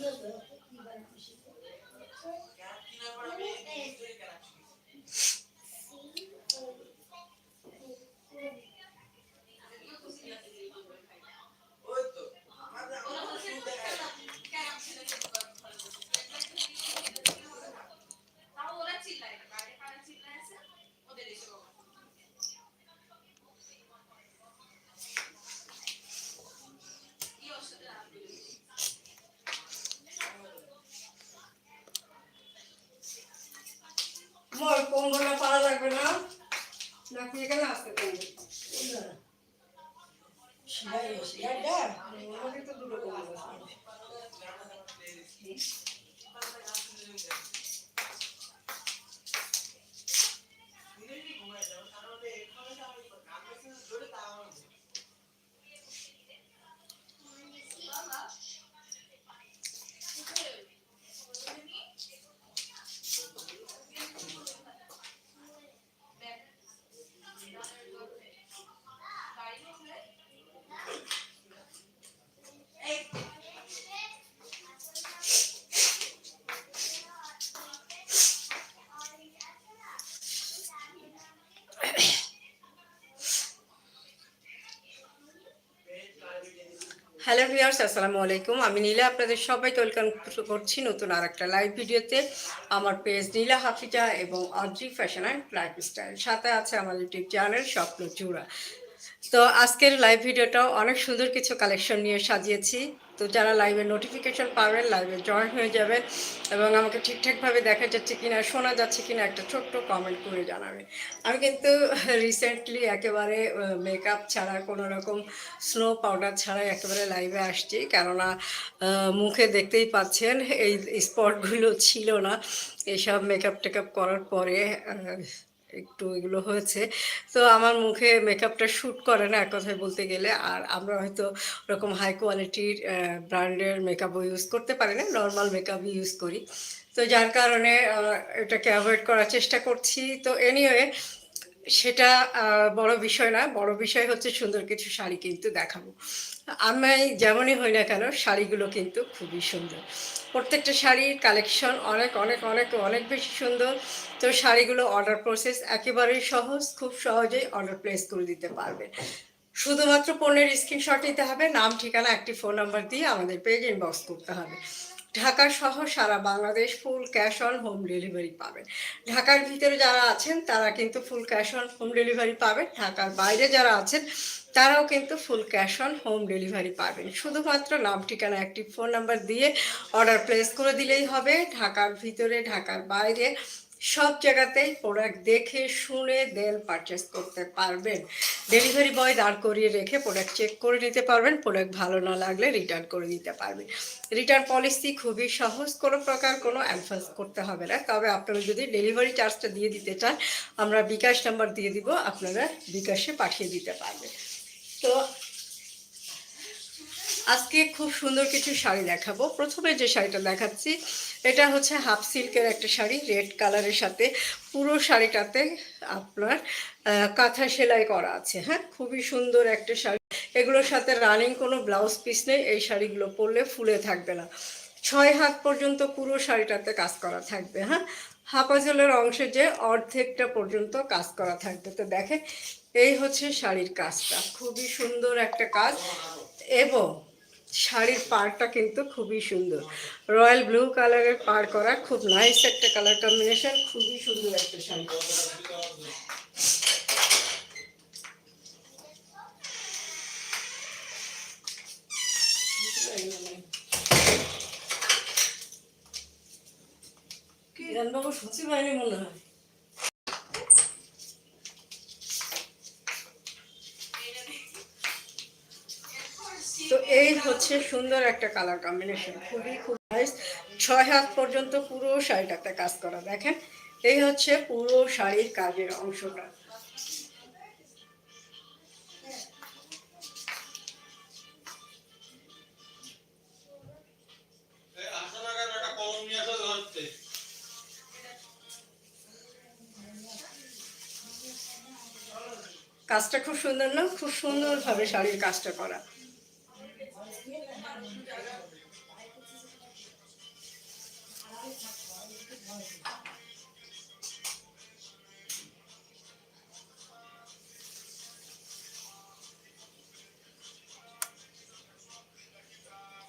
Ya yine bana bir কোনগুলো পারা লাগবে না। নাকি এখানে আসতে পারবে? আমাকে তো দুটো কমবল আছে। হ্যালো ভিউয়ার্স আসসালামু আলাইকুম। আমি নীলা, আপনাদের সবাইকে ওয়েলকাম করছি নতুন আর একটা লাইভ ভিডিওতে আমার পেজ নীলা হাফিজা এবং অজি ফ্যাশন অ্যান্ড লাইফস্টাইল সাথে আছে আমার ইউটিউব চ্যানেল স্বপ্ন চূড়া তো আজকের লাইভ ভিডিওটাও অনেক সুন্দর কিছু কালেকশন নিয়ে সাজিয়েছি। তো যারা লাইভে নোটিফিকেশন পাবেন লাইভে জয়েন হয়ে যাবেন এবং আমাকে ঠিকঠাকভাবে দেখা যাচ্ছে কি না শোনা যাচ্ছে কি না একটা ছোট্ট কমেন্ট করে জানাবেন। আমি কিন্তু রিসেন্টলি একেবারে মেকআপ ছাড়া, কোনো রকম স্নো পাউডার ছাড়াই একেবারে লাইভে আসছি। কেননা মুখে দেখতেই পাচ্ছেন, এই স্পটগুলো ছিল না। এইসব মেকআপ টেকআপ করার পরে একটু এগুলো হয়েছে। তো আমার মুখে মেকআপটা শ্যুট করে না এক কথায় বলতে গেলে। আর আমরা হয়তো ওরকম হাই কোয়ালিটির ব্র্যান্ডের মেকআপও ইউজ করতে পারি না। নর্মাল মেকআপ ইউজ করি। তো যার কারণে এটাকে অ্যাভয়েড করার চেষ্টা করছি। তো এনিওয়ে সেটা বড় বিষয় না। বড় বিষয় হচ্ছে সুন্দর কিছু শাড়ি কিন্তু দেখাবো। আমি যেমনই হই না কেন, শাড়িগুলো কিন্তু খুবই সুন্দর। প্রত্যেকটা শাড়ির কালেকশন অনেক অনেক অনেক অনেক বেশি সুন্দর। তো শাড়িগুলো অর্ডার প্রসেস একেবারেই সহজ, খুব সহজেই অর্ডার প্লেস করে দিতে পারবেন শুধুমাত্র পণ্যের স্ক্রিনশট নিতে হবে, নাম, ঠিকানা, একটি ফোন নাম্বার দিয়ে আমাদের পেজ ইনবক্স করতে হবে। ঢাকা সহ সারা Bangladesh full cash on home delivery পাবেন। ঢাকার ভিতরে যারা আছেন, তারা কিন্তু full cash on home delivery পাবেন। ঢাকার বাইরে যারা আছেন তারাও কিন্তু full cash on home delivery পাবেন। শুধুমাত্র নাম, ঠিকানা, একটি ফোন নাম্বার দিয়ে অর্ডার প্লেস করে দিলেই হবে। ঢাকার ভিতরে, ঢাকার বাইরে সব জায়গাতেই প্রোডাক্ট দেখে, শুনে দেন পারচেস করতে পারবেন। ডেলিভারি বয় দাঁড় করিয়ে রেখে প্রোডাক্ট চেক করে নিতে পারবেন। প্রোডাক্ট ভালো না লাগলে রিটার্ন করে দিতে পারবেন। রিটার্ন পলিসি খুবই সহজ, কোনো প্রকার কোনো অ্যাডভান্স করতে হবে না। তবে আপনারা যদি ডেলিভারি চার্জটা দিয়ে দিতে চান, আমরা বিকাশ নাম্বার দিয়ে দিব, আপনারা বিকাশে পাঠিয়ে দিতে পারবেন। তো আজকে খুব সুন্দর কিছু শাড়ি দেখাবো। প্রথমে যে শাড়িটা দেখাচ্ছি, এটা হচ্ছে হাফ সিল্কের একটা শাড়ি, রেড কালারের সাথে। পুরো শাড়িটাতে আপনার কাঁথা সেলাই করা আছে হ্যাঁ? খুবই সুন্দর একটা শাড়ি। এগুলোর সাথে রানিং কোনো ব্লাউজ পিস নেই, এই শাড়িগুলো পরলে ফুলে থাকবে না। ছয় হাত পর্যন্ত পুরো শাড়িটাতে কাজ করা থাকবে হ্যাঁ? হাফাজলের অংশে যে অর্ধেকটা পর্যন্ত কাজ করা থাকবে। তো দেখে এই হচ্ছে শাড়ির কাজটা। খুবই সুন্দর একটা কাজ এবং শাড়ির পাড়টা কিন্তু খুবই সুন্দর। রয়্যাল ব্লু কালারের পাড় করা, খুব নাইস একটা কালার কম্বিনেশন খুবই সুন্দর একটা শাড়ি। কি রান্নাবাবু সত্যি পাইনি মনে হয় তো এই হচ্ছে সুন্দর একটা কালার কম্বিনেশন খুবই খুব নাইস ছয় হাত পর্যন্ত পুরো শাড়িটাতে কাজ করা, দেখেন? এই হচ্ছে পুরো শাড়ির কাজের অংশটা। কাজটা খুব সুন্দর না? খুব সুন্দরভাবে শাড়ির কাজটা করা।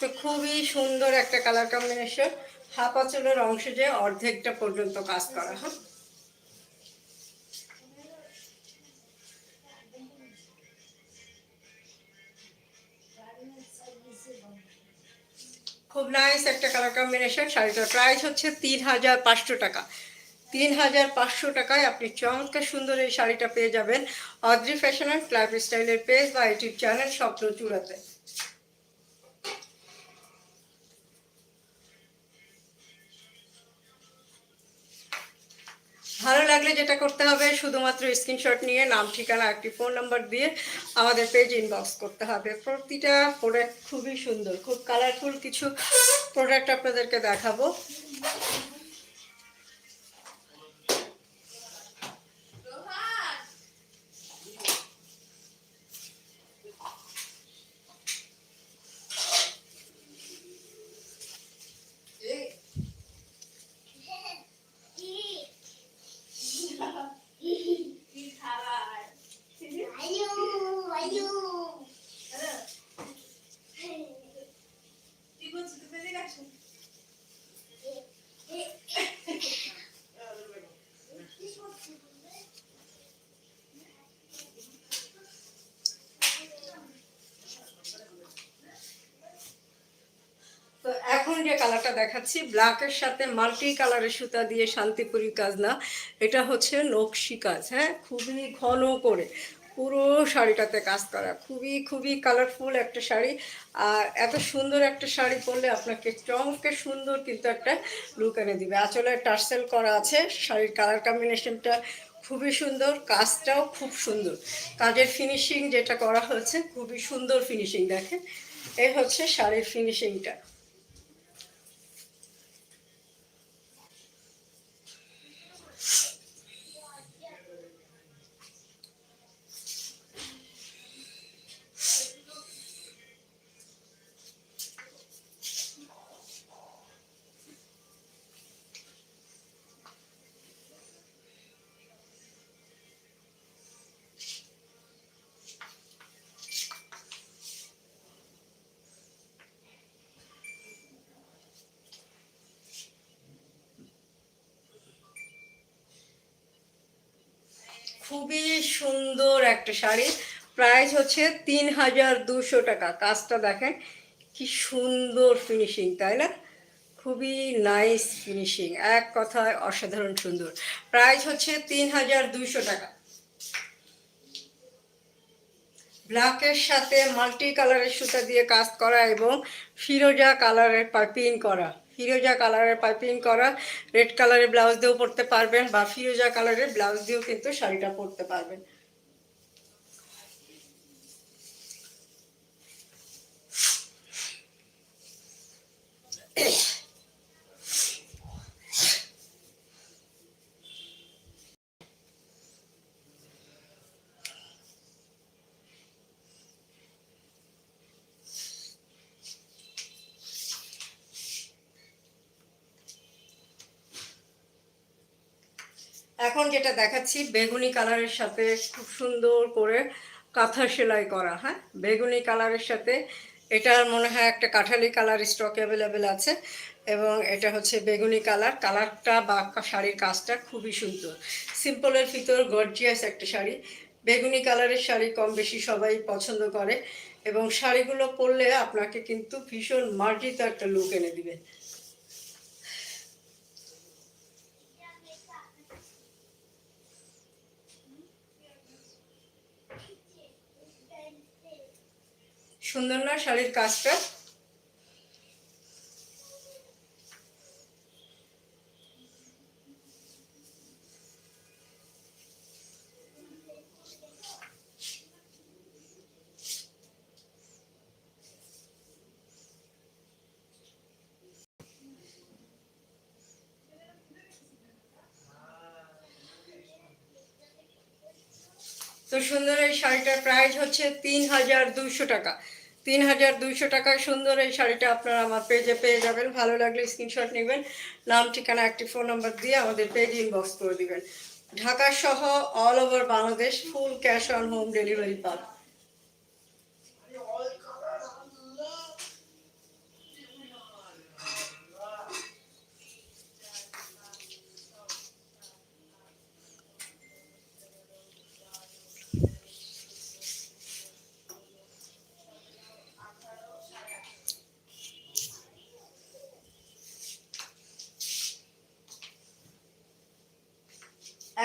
তো খুবই সুন্দর একটা কালার কম্বিনেশন হাফ আচলের অংশে যে অর্ধেকটা পর্যন্ত কাজ করা, হয়? খুব নাইস একটা কালার কম্বিনেশন শাড়িটার প্রাইস হচ্ছে তিন হাজার পাঁচশো টাকা। তিন হাজার পাঁচশো টাকায় আপনি চমৎকার সুন্দর এই শাড়িটা পেয়ে যাবেন। অদ্রি ফ্যাশন অ্যান্ড লাইফ স্টাইলের পেজ বা ইউটিউব চ্যানেল স্বপ্ন চূড়াতে শুধুমাত্র স্ক্রিনশট নিয়ে নাম, ঠিকানা, একটি ফোন নাম্বার দিয়ে আমাদের পেজ ইনবক্স করতে হবে। প্রতিটা প্রোডাক্ট খুবই সুন্দর, খুব কালারফুল কিছু প্রোডাক্ট আপনাদেরকে দেখাবো রোহান কি খাবার কি করছিস তুমি এদিকে আসো তো এখন যে কালারটা দেখাচ্ছি। ব্ল্যাকের সাথে মাল্টি কালারের সুতা দিয়ে শান্তিপুরি কাজ না। এটা হচ্ছে নকশি কাজ হ্যাঁ? খুবই ঘন করে। পুরো শাড়িটাতে কাজ করা। খুবই খুবই কালারফুল একটা শাড়ি। আর এত সুন্দর একটা শাড়ি পরলে আপনাকে চমকে সুন্দর কিন্তু একটা লুক এনে দিবে। আঁচলে টার্সেল করা আছে। শাড়ির কালার কম্বিনেশনটা খুবই সুন্দর, কাজটাও খুব সুন্দর। কাজের ফিনিশিং যেটা করা হয়েছে, খুবই সুন্দর ফিনিশিং দেখেন। এই হচ্ছে শাড়ির ফিনিশিংটা খুবই সুন্দর একটা শাড়ি। প্রাইস হচ্ছে তিন হাজার দুশো টাকা। কাজটা দেখেন, কি সুন্দর ফিনিশিং তাই না? খুবই নাইস ফিনিশিং এক কথায় অসাধারণ সুন্দর। প্রাইস হচ্ছে তিন হাজার দুশো টাকা। ব্ল্যাকের সাথে মাল্টি কালারের সুতা দিয়ে কাজ করা এবং ফিরোজা কালারের পাইপিং করা। ফিরোজা কালারের পাইপিং করা, রেড কালারের ব্লাউজ দিয়েও পরতে পারবেন বা ফিরোজা কালারের ব্লাউজ দিয়েও কিন্তু শাড়িটা পরতে পারবেন। এখন যেটা দেখাচ্ছি, বেগুনি কালারের সাথে খুব সুন্দর করে কাঁথা সেলাই করা হ্যাঁ? বেগুনি কালারের সাথে এটার মনে হয় একটা কাঁঠালি কালার স্টক অ্যাভেলেবেল আছে এবং এটা হচ্ছে বেগুনি কালার কালারটা বা শাড়ির কাজটা খুবই সুন্দর। সিম্পলের ভিতর গর্জিয়াস একটা শাড়ি, বেগুনি কালারের শাড়ি কম বেশি সবাই পছন্দ করে এবং শাড়িগুলো পরলে আপনাকে কিন্তু ভীষণ মার্জিত একটা লুক এনে দিবে। সুন্দর না শাড়ির কাজটা? তো সুন্দর এই শাড়িটার প্রাইস হচ্ছে তিন হাজার দুশো টাকা। তিন হাজার দুইশো টাকায় সুন্দর এই শাড়িটা আপনারা আমার পেজে পেয়ে যাবেন। ভালো লাগলে স্ক্রিনশট নেবেন। নাম, ঠিকানা, একটি ফোন নাম্বার দিয়ে আমাদের পেজ ইনবক্স করে দিবেন। ঢাকা সহ all over Bangladesh full cash on home delivery পাবেন।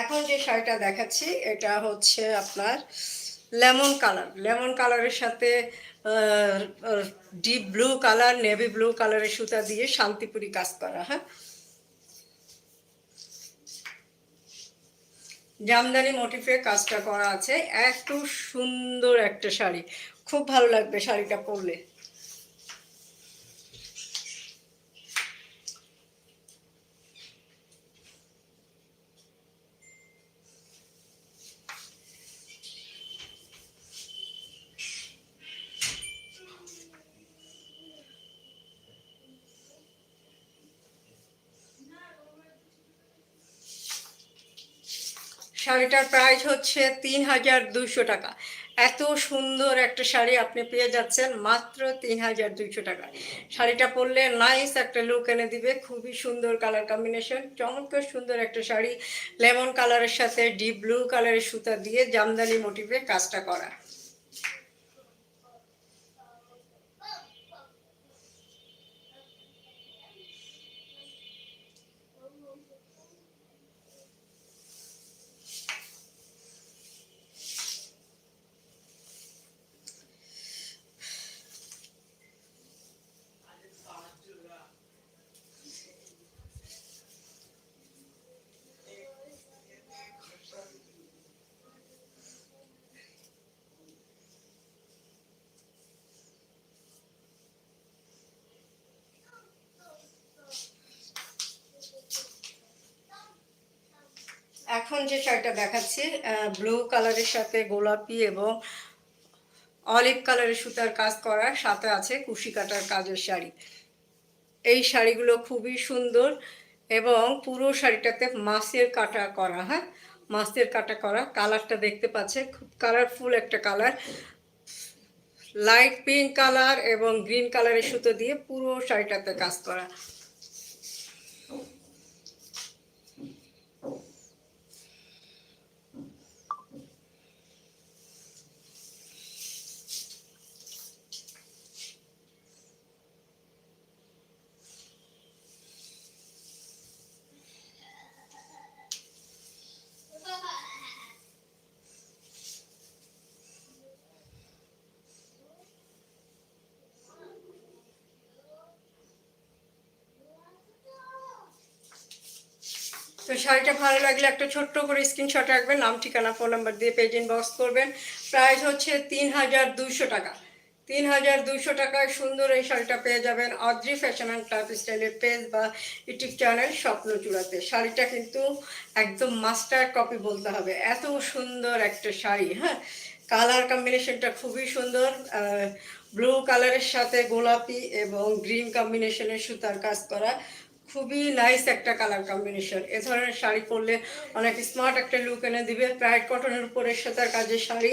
এখন যে শাড়িটা দেখাচ্ছি, এটা হচ্ছে আপনার লেমন কালার। লেমন কালারের সাথে deep blue colour, navy blue কালারের সুতা দিয়ে শান্তিপুরি কাজ করা হ্যাঁ? জামদানি মোটিফে কাজটা করা আছে। এত সুন্দর একটা শাড়ি। খুব ভালো লাগবে শাড়িটা পরলে। শাড়িটার প্রাইস হচ্ছে তিন হাজার দুশো টাকা। এত সুন্দর একটা শাড়ি আপনি পেয়ে যাচ্ছেন মাত্র তিন হাজার দুইশো টাকা। শাড়িটা পরলে নাইস একটা লুক এনে দিবে, খুবই সুন্দর কালার কম্বিনেশন চমৎকার সুন্দর একটা শাড়ি। লেমন কালারের সাথে ডিপ ব্লু কালারের সুতা দিয়ে জামদানি মোটিভে কাজটা করা। এখন যে শাড়িটা দেখাচ্ছি ব্লু কালারের সাথে গোলাপি এবং অলিভ কালারের সুতার কাজ করা, সাথে আছে কুশি কাটার কাজের শাড়ি। এই শাড়িগুলো খুবই সুন্দর এবং পুরো শাড়িটাতে মাছের কাটা করা হ্যাঁ? মাছের কাটা করা। কালারটা দেখতে পাচ্ছে খুব কালারফুল একটা কালার। লাইট পিঙ্ক কালার এবং গ্রিন কালারের সুতো দিয়ে পুরো শাড়িটাতে কাজ করা। তো শাড়িটা ভালো লাগলে একটা ছোট্ট করে স্ক্রিনশট রাখবেন, নাম, ঠিকানা ফোন নাম্বার দিয়ে পেজ ইনবক্স করবেন। প্রাইস হচ্ছে তিন হাজার দুইশো টাকা। তিন হাজার দুশো টাকায় সুন্দর এই শাড়িটা পেয়ে যাবেন অদ্রি ফ্যাশন অ্যান্ড ক্লাব স্টাইলের পেজ বা ইউটিউব চ্যানেল স্বপ্ন চূড়াতে শাড়িটা কিন্তু একদম মাস্টার কপি বলতে হবে। এত সুন্দর একটা শাড়ি হ্যাঁ? কালার কম্বিনেশনটা খুবই সুন্দর ব্লু কালারের সাথে গোলাপি এবং গ্রিন কম্বিনেশনের সুতার কাজ করা খুবই নাইস একটা কালার কম্বিনেশন এ ধরনের শাড়ি পরলে অনেক স্মার্ট একটা লুক এনে দিবে। প্রায় কটনের উপরে সাতার কাজের শাড়ি,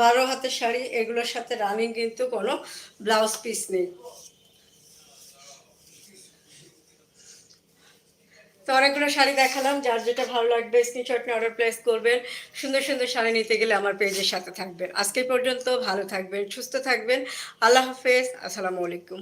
বারো হাতের শাড়ি, এগুলোর সাথে রানিং কিন্তু কোনো ব্লাউজ পিস নেই। তো অনেকগুলো শাড়ি দেখালাম, যার যেটা ভালো লাগবে স্ক্রিনশট নিয়ে অর্ডার প্লেস করবেন। সুন্দর সুন্দর শাড়ি নিতে গেলে আমার পেজের সাথে থাকবেন। আজকে পর্যন্ত ভালো থাকবেন, সুস্থ থাকবেন। আল্লাহ হাফেজ, আসসালামু আলাইকুম।